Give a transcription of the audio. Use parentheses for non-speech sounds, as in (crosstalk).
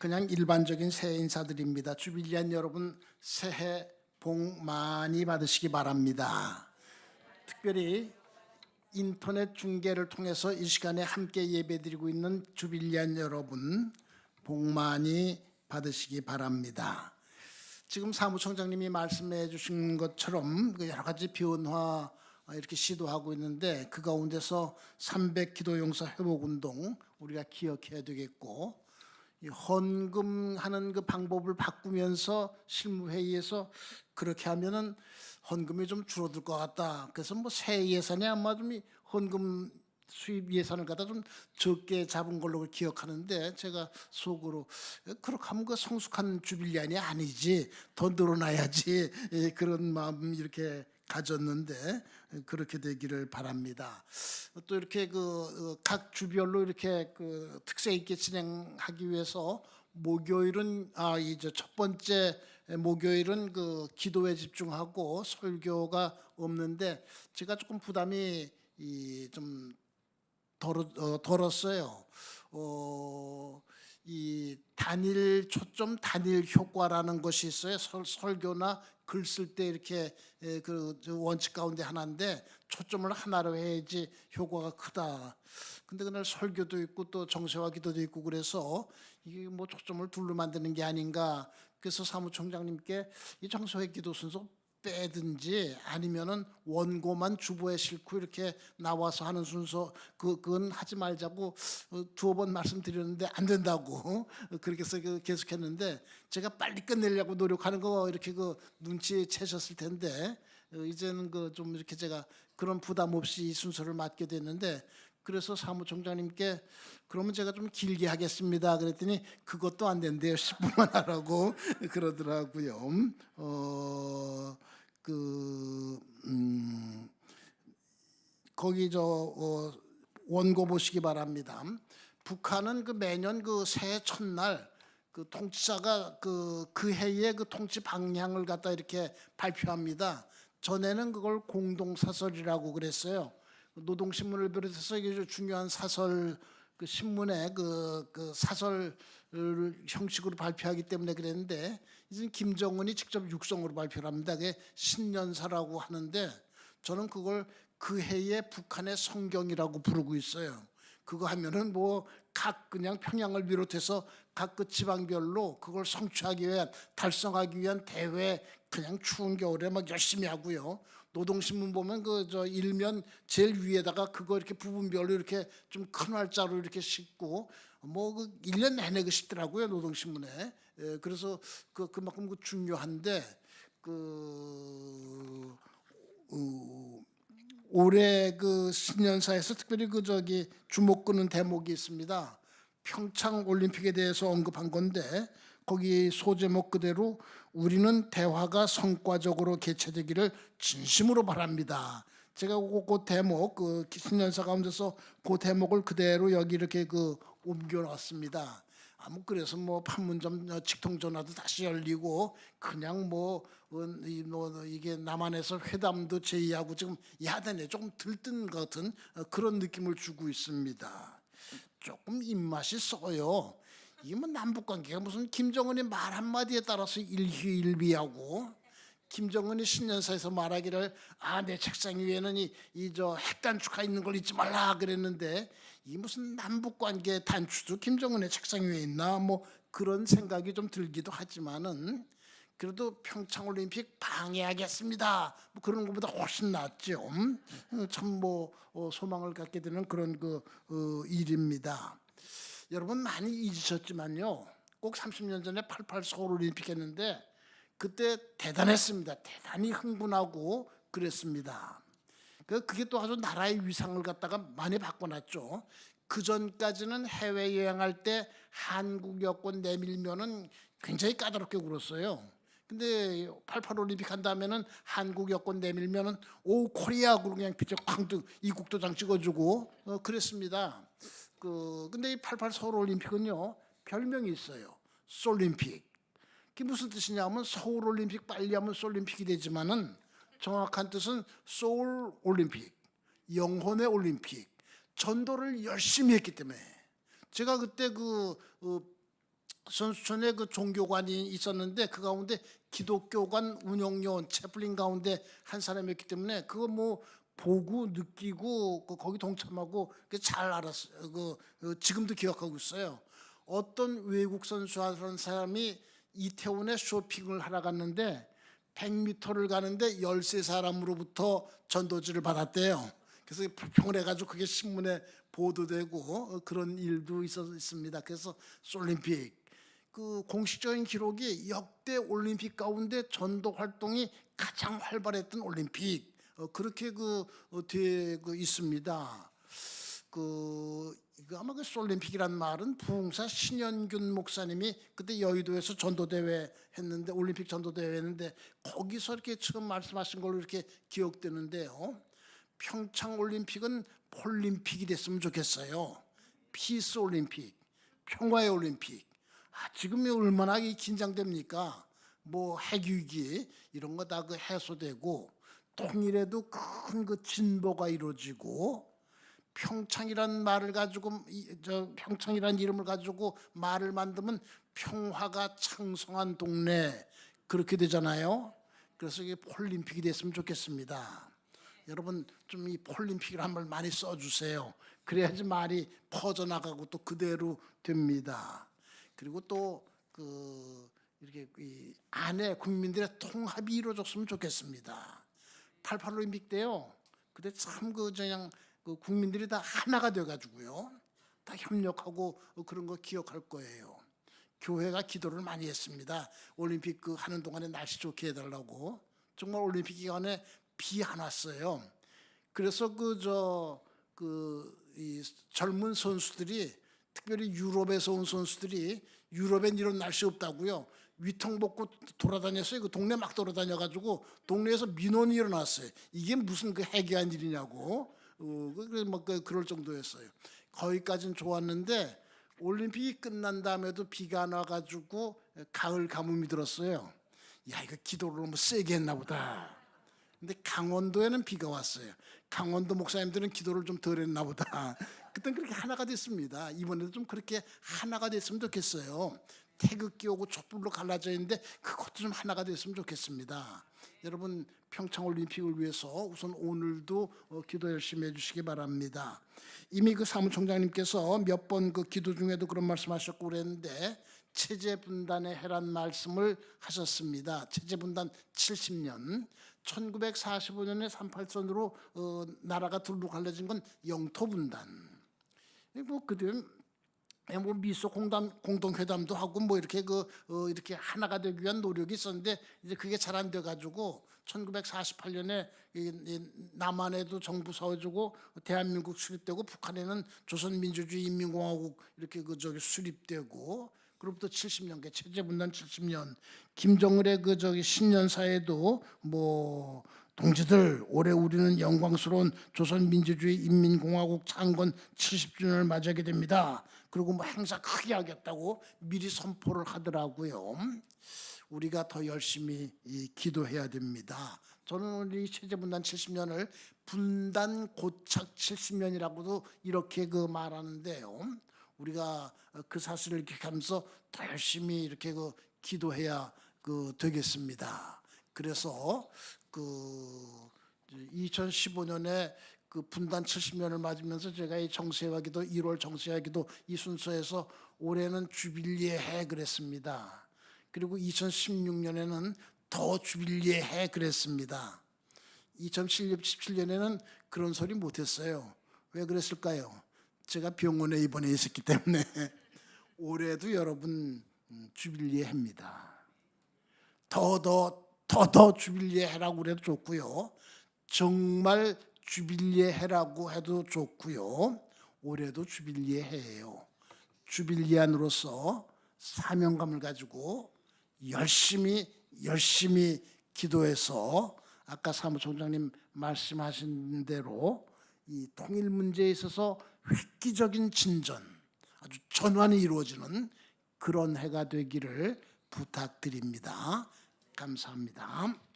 그냥 일반적인 새해 인사드립니다. 주빌리안 여러분 새해 복 많이 받으시기 바랍니다. 특별히 인터넷 중계를 통해서 이 시간에 함께 예배드리고 있는 주빌리안 여러분 복 많이 받으시기 바랍니다. 지금 사무총장님이 말씀해 주신 것처럼 그 여러 가지 변화 이렇게 시도하고 있는데 그 가운데서 300 기도용사 회복 운동 우리가 기억해야 되겠고 이 헌금하는 그 방법을 바꾸면서 실무회의에서 그렇게 하면은 헌금이 좀 줄어들 것 같다. 그래서 뭐 새 예산이 아마 좀이 헌금 수입 예산을 갖다 좀 적게 잡은 걸로 기억하는데 제가 속으로 그렇게 하면 그 성숙한 주빌리안이 아니지 더 늘어나야지 예, 그런 마음 이렇게 가졌는데 그렇게 되기를 바랍니다. 또 이렇게 그 각 주별로 이렇게 그 특색 있게 진행하기 위해서 목요일은 아 이제 첫 번째 목요일은 그 기도에 집중하고 설교가 없는데 제가 조금 부담이 이좀 덜, 어, 덜었어요. 어, 이 단일 초점 단일 효과라는 것이 있어요. 설, 설교나 글 쓸 때 이렇게 에, 그저 원칙 가운데 하나인데 초점을 하나로 해야지 효과가 크다. 근데 그날 설교도 있고 또 정세화 기도도 있고 그래서 이게 뭐 초점을 둘로 만드는 게 아닌가. 그래서 사무총장님께 이 정세화 기도 순서 빼든지 아니면은 원고만 주보에 싣고 이렇게 나와서 하는 순서 그 그건 하지 말자고 어, 두어 번 말씀드렸는데 안 된다고 어, 그렇게 해서 그 계속했는데 제가 빨리 끝내려고 노력하는 거 이렇게 그 눈치 채셨을 텐데 어, 이제는 그 좀 이렇게 제가 그런 부담 없이 이 순서를 맡게 됐는데 그래서 사무총장님께 그러면 제가 좀 길게 하겠습니다. 그랬더니 그것도 안 된대요. 10분만 하라고 (laughs) 그러더라고요. 어, 그, 음, 거기 저 어, 원고 보시기 바랍니다. 북한은 그 매년 그 새해 첫날 그 통치자가 그, 그 해의 그 통치 방향을 갖다 이렇게 발표합니다. 전에는 그걸 공동사설이라고 그랬어요. 노동신문을 비롯해서 이게 좀 중요한 사설 그 신문에 그, 그 사설 형식으로 발표하기 때문에 그랬는데 이제 김정은이 직접 육성으로 발표를 합니다. 그게 신년사라고 하는데 저는 그걸 그 해의 북한의 성경이라고 부르고 있어요. 그거 하면은 뭐 각 그냥 평양을 비롯해서 각 그 지방별로 그걸 성취하기 위한 달성하기 위한 대회 그냥 추운 겨울에 막 열심히 하고요. 노동신문 보면 그 저 일면 제일 위에다가 그거 이렇게 부분별로 이렇게 좀 큰 활자로 이렇게 싣고 뭐그 1년 내내 그 싣더라고요 노동신문에. 예, 그래서 그 그만큼 그 중요한데 그 어, 올해 그 신년사에서 특별히 그 저기 주목 끄는 대목이 있습니다. 평창 올림픽에 대해서 언급한 건데 거기 소제목 그대로 우리는 대화가 성과적으로 개최되기를 진심으로 바랍니다. 제가 그, 그 대목 그 신년사 가운데서 그 대목을 그대로 여기 이렇게 그 옮겨놨습니다. 아무 그래서 뭐 판문점 어, 직통 전화도 다시 열리고 그냥 뭐, 어, 이, 뭐 이게 남한에서 회담도 제의하고 지금 야단에 조금 들뜬 것 같은 어, 그런 느낌을 주고 있습니다. 조금 입맛이 써요. 이게 뭐 남북 관계가 무슨 김정은이 말 한마디에 따라서 일희일비하고 김정은이 신년사에서 말하기를 아 내 책상 위에는 이 저 핵단추가 있는 걸 잊지 말라 그랬는데 이 무슨 남북 관계 단추도 김정은의 책상 위에 있나 뭐 그런 생각이 좀 들기도 하지만은 그래도 평창 올림픽 방해하겠습니다. 뭐 그런 것보다 훨씬 낫죠. 참뭐 어, 소망을 갖게 되는 그런 그 어, 일입니다. 여러분 많이 잊으셨지만요. 꼭 30년 전에 88 서울 올림픽 했는데 그때 대단했습니다. 대단히 흥분하고 그랬습니다. 그 그게 또 아주 나라의 위상을 갖다가 많이 바꿔놨죠. 그 전까지는 해외 여행할 때 한국 여권 내밀면은 굉장히 까다롭게 굴었어요. 근데 88 올림픽 한 다음에는 한국 여권 내밀면은 오 코리아 그냥 비쩍 쾅 이국도장 찍어주고 어, 그랬습니다. 그 근데 이 88 서울 올림픽은요 별명이 있어요. 솔림픽. 그게 무슨 뜻이냐면 서울 올림픽 빨리 하면 솔림픽이 되지만은 정확한 뜻은 소울 올림픽, 영혼의 올림픽, 전도를 열심히 했기 때문에 제가 그때 그 어, 선수촌에 그 종교관이 있었는데 그 가운데 기독교관 운영요원 채플린 가운데 한 사람이었기 때문에 그거 뭐 보고 느끼고 그 거기 동참하고 그잘 알았어요. 그, 그 지금도 기억하고 있어요. 어떤 외국 선수하는 사람이 이태원에 쇼핑을 하러 갔는데 100m를 가는데 13사람으로부터 전도지를 받았대요. 그래서 불평을 해가지고 그게 신문에 보도되고 어, 그런 일도 있었습니다. 그래서 올림픽 그 공식적인 기록이 역대 올림픽 가운데 전도 활동이 가장 활발했던 올림픽 어, 그렇게 그 어, 되고 있습니다. 그 이거 아마 그 솔림픽이란 말은 부흥사 신현균 목사님이 그때 여의도에서 전도대회 했는데 올림픽 전도대회 했는데 거기서 이렇게 지금 말씀하신 걸로 이렇게 기억되는데요. 평창 올림픽은 폴림픽이 됐으면 좋겠어요. 피스 올림픽, 평화의 올림픽. 아, 지금이 얼마나 이 긴장됩니까? 뭐 핵위기 이런 거 다 그 해소되고 통일에도 큰 그 진보가 이루어지고 평창이란 말을 가지고 이- 저 평창이란 이름을 가지고 말을 만들면 평화가 창성한 동네 그렇게 되잖아요. 그래서 이게 폴림픽이 됐으면 좋겠습니다. 여러분 좀 이 폴림픽을 한번 많이 써주세요. 그래야지 말이 퍼져나가고 또 그대로 됩니다. 그리고 또 그 이렇게 이 안에 국민들의 통합이 이루어졌으면 좋겠습니다. 88 올림픽 때요. 그때 참 그 그냥 그 국민들이 다 하나가 돼 가지고요. 다 협력하고 그런 거 기억할 거예요. 교회가 기도를 많이 했습니다. 올림픽 그 하는 동안에 날씨 좋게 해달라고. 정말 올림픽 기간에 비 안 왔어요. 그래서 그 저 그 이 젊은 선수들이 특별히 유럽에서 온 선수들이 유럽엔 이런 날씨 없다고요. 위통 벗고 돌아다녔어요. 그 동네 막 돌아다녀가지고 동네에서 민원이 일어났어요. 이게 무슨 그 해괴한 일이냐고. 어, 그- 그- 뭐 그- 그럴 정도였어요. 거기까지는 좋았는데 올림픽이 끝난 다음에도 비가 나가지고 가을 가뭄이 들었어요. 야 이거 기도를 너무 세게 했나 보다. 근데 강원도에는 비가 왔어요. 강원도 목사님들은 기도를 좀 덜 했나 보다. (laughs) 그땐 그렇게 하나가 됐습니다. 이번에도 좀 그렇게 하나가 됐으면 좋겠어요. 태극기 오고 촛불로 갈라져 있는데 그것도 좀 하나가 됐으면 좋겠습니다. 여러분 평창 올림픽을 위해서 우선 오늘도 어, 기도 열심히 해주시기 바랍니다. 이미 그 사무총장님께서 몇 번 그 기도 중에도 그런 말씀하셨고 그랬는데 체제 분단의 해란 말씀을 하셨습니다. 체제 분단 70년 1945년에 38선으로 어, 나라가 둘로 갈라진 건 영토 분단. 뭐 그들 뭐 미소 공담 공동회담도 하고 뭐 이렇게 그 어, 이렇게 하나가 되기 위한 노력이 있었는데 이제 그게 잘 안 돼 가지고 1948년에 이, 이 남한에도 정부 세워지고 대한민국 수립되고 북한에는 조선민주주의 인민공화국 이렇게 그 저기 수립되고 그로부터 70년께 체제 분단 70년 김정일의 그 저기 신년사에도 뭐 동지들 올해 우리는 영광스러운 조선민주주의 인민공화국 창건 70주년을 맞이하게 됩니다. 그리고 뭐 행사 크게 하겠다고 미리 선포를 하더라고요. 우리가 더 열심히 이 기도해야 됩니다. 저는 오늘 이 체제 분단 70년을 분단 고착 70년이라고도 이렇게 그 말하는데요. 우리가 그 사실을 기억하면서 더 열심히 이렇게 그 기도해야 그 되겠습니다. 그래서 그 2015년에 그 분단 70년을 맞으면서 제가 이 정세화기도 1월 정세화기도 이 순서에서 올해는 주빌리의 해 그랬습니다. 그리고 2016년에는 더 주빌리의 해 그랬습니다. 2017년에는 그런 소리 못했어요. 왜 그랬을까요? 제가 병원에 입원해 있었기 때문에 (laughs) 올해도 여러분 음, 주빌리의 해입니다. 더더 더더 주빌리의 해라고 그래도 좋고요. 정말 주빌리의 해라고 해도 좋고요. 올해도 주빌리의 해예요. 주빌리안으로서 사명감을 가지고 열심히 열심히 기도해서 아까 사무총장님 말씀하신 대로 이 통일 문제에 있어서 획기적인 진전, 아주 전환이 이루어지는 그런 해가 되기를 부탁드립니다. 감사합니다.